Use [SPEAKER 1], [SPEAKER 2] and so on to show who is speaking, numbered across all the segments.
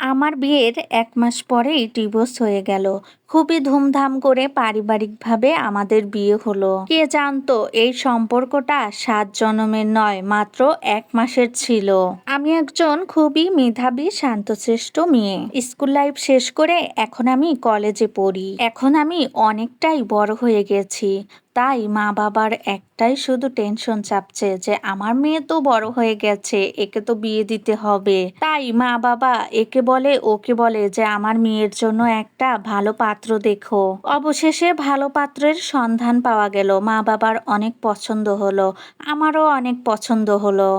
[SPEAKER 1] আমার বিয়ের এক মাস পরেই ডিভোর্স হয়ে গেল। খুবই ধুমধাম করে পারিবারিকভাবে আমাদের বিয়ে হলো। কে জানতো, এই সম্পর্কটা সাত জনমের নয়, মাত্র এক মাসের ছিল। আমি একজন খুবই মেধাবী শান্তশ্রেষ্ঠ মেয়ে। স্কুল লাইফ শেষ করে এখন আমি কলেজে পড়ি। এখন আমি অনেকটাই বড় হয়ে গেছি। তাই মা বাবার একটাই শুধু টেনশন চাপছে যে আমার মেয়ে তো বড় হয়ে গেছে, একে তো বিয়ে দিতে হবে। তাই মা বাবা একে বলে, ওকে বলে যে আমার মেয়ের জন্য একটা ভালো পাত্র দেখো। অবশেষে ভালো পাত্রের সন্ধান পাওয়া গেল। মা বাবার অনেক পছন্দ হলো, আমারও অনেক পছন্দ হলো।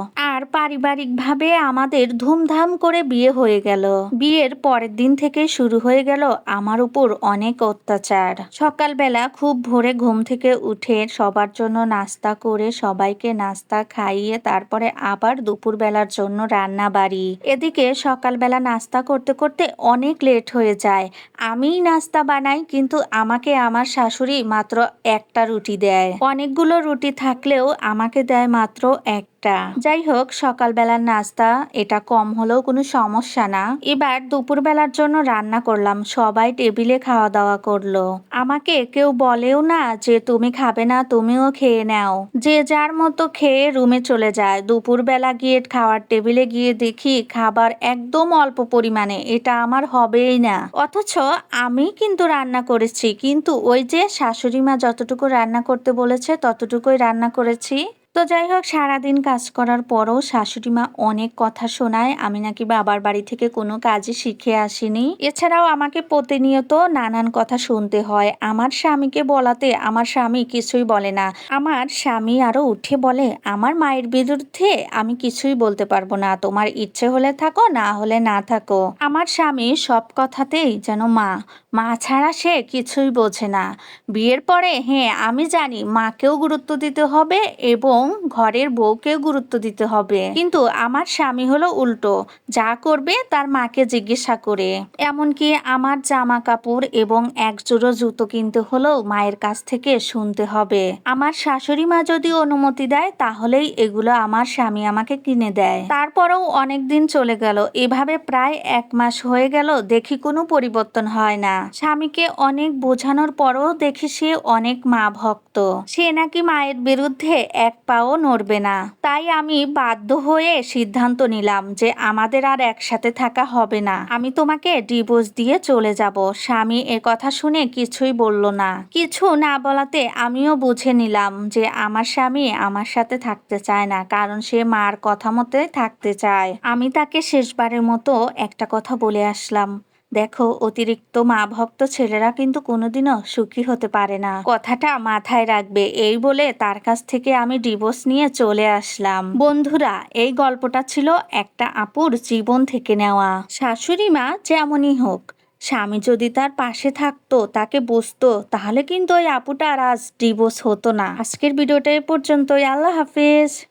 [SPEAKER 1] আর পারিবারিকভাবে আমাদের ধুমধাম করে বিয়ে হয়ে গেল। বিয়ের পরের দিন থেকে শুরু হয়ে গেল আমার উপর অনেক অত্যাচার। সকালবেলা খুব ভোরে ঘুম থেকে উঠে সবার জন্য নাস্তা করে সবাইকে নাস্তা খাইয়ে তারপরে আবার দুপুরবেলার জন্য রান্না বাড়ি এদিকে সকালবেলা নাস্তা করতে করতে অনেক লেট হয়ে যায়। আমিই নাস্তা বানাই কিন্তু আমাকে আমার শাশুড়ি মাত্র একটা রুটি দেয়। অনেকগুলো রুটি থাকলেও আমাকে দেয় মাত্র এক একটা। যাই হোক সকালবেলার নাস্তা, এটা কম হলেও কোনো সমস্যা না। এবার দুপুরবেলার জন্য রান্না করলাম, সবাই টেবিলে খাওয়া দাওয়া করল। আমাকে কেউ বলেও না যে, তুমি খাবে না, তুমিও খেয়ে নাও। যে যার মতো খেয়ে রুমে চলে যায়। দুপুরবেলা গিয়ে খাওয়ার টেবিলে গিয়ে দেখি, খাবার একদম অল্প পরিমাণে। এটা আমার হবেই না। অথচ আমি কিন্তু রান্না করেছি, কিন্তু ওই যে শাশুড়ি মা যতটুকু রান্না করতে বলেছে, ততটুকুই রান্না করেছি। তো যাই হোক, সারাদিন কাজ করার পরও শাশুড়ি মা অনেক কথা শোনায়। আমি নাকি বাবার বাড়ি থেকে কোনো কাজই শিখে আসিনি। এছাড়াও আমাকে প্রতিনিয়ত নানান কথা শুনতে হয়। আমার স্বামীকে বলাতে আমার স্বামী কিছুই বলে না। আমার স্বামী আরও উঠে বলে, আমার মায়ের বিরুদ্ধে আমি কিছুই বলতে পারব না। তোমার ইচ্ছে হলে থাকো, না হলে না থাকো। আমার স্বামী সব কথাতেই যেন মা মা ছাড়া সে কিছুই বোঝে না। বিয়ের পরে হ্যাঁ আমি জানি মাকেও গুরুত্ব দিতে হবে এবং ঘরের বউকেও গুরুত্ব দিতে হবে। কিন্তু আমার স্বামী হলো উল্টো, যা করবে তার মাকে জিজ্ঞাসা করে। এমনকি আমার জামা কাপড় এবং এক জোড়ো জুতো কিনতে হলেও মায়ের কাছ থেকে শুনতে হবে। আমার শাশুড়ি মা যদি অনুমতি দেয়, তাহলেই এগুলো আমার স্বামী আমাকে কিনে দেয়। তারপরেও অনেক দিন চলে গেল। এভাবে প্রায় এক মাস হয়ে গেল, দেখি কোনো পরিবর্তন হয় না। স্বামীকে অনেক বোঝানোর পরও দেখি সে অনেক মা ভক্ত। সে নাকি মায়ের বিরুদ্ধে এক পাও নড়বে না। তাই আমি বাধ্য হয়ে সিদ্ধান্ত নিলাম যে আমাদের আর একসাথে থাকা হবে না। আমি তোমাকে ডিভোর্স দিয়ে চলে যাব। স্বামী এ কথা শুনে কিছুই বলল না। কিছু না বলাতে আমিও বুঝে নিলাম যে আমার স্বামী আমার সাথে থাকতে চায় না, কারণ সে মার কথা মতে থাকতে চায়। আমি তাকে শেষবারের মতো একটা কথা বলে আসলাম। দেখো, অতিরিক্ত মা ভক্ত ছেলেরা কিন্তু কোনোদিনও সুখী হতে পারে না। কথাটা মাথায় রাখবে, এই বলে তার কাছ থেকে আমি ডিভোর্স নিয়ে চলে আসলাম। বন্ধুরা, এই গল্পটা ছিল একটা আপুর জীবন থেকে নেওয়া। শাশুড়ি মা যেমনই হোক, স্বামী যদি তার পাশে থাকতো, তাকে বুঝতো, তাহলে কিন্তু ওই আপুটা আর আজ ডিভোর্স হতো না। আজকের ভিডিওটা এ পর্যন্তই। আল্লাহ হাফিজ।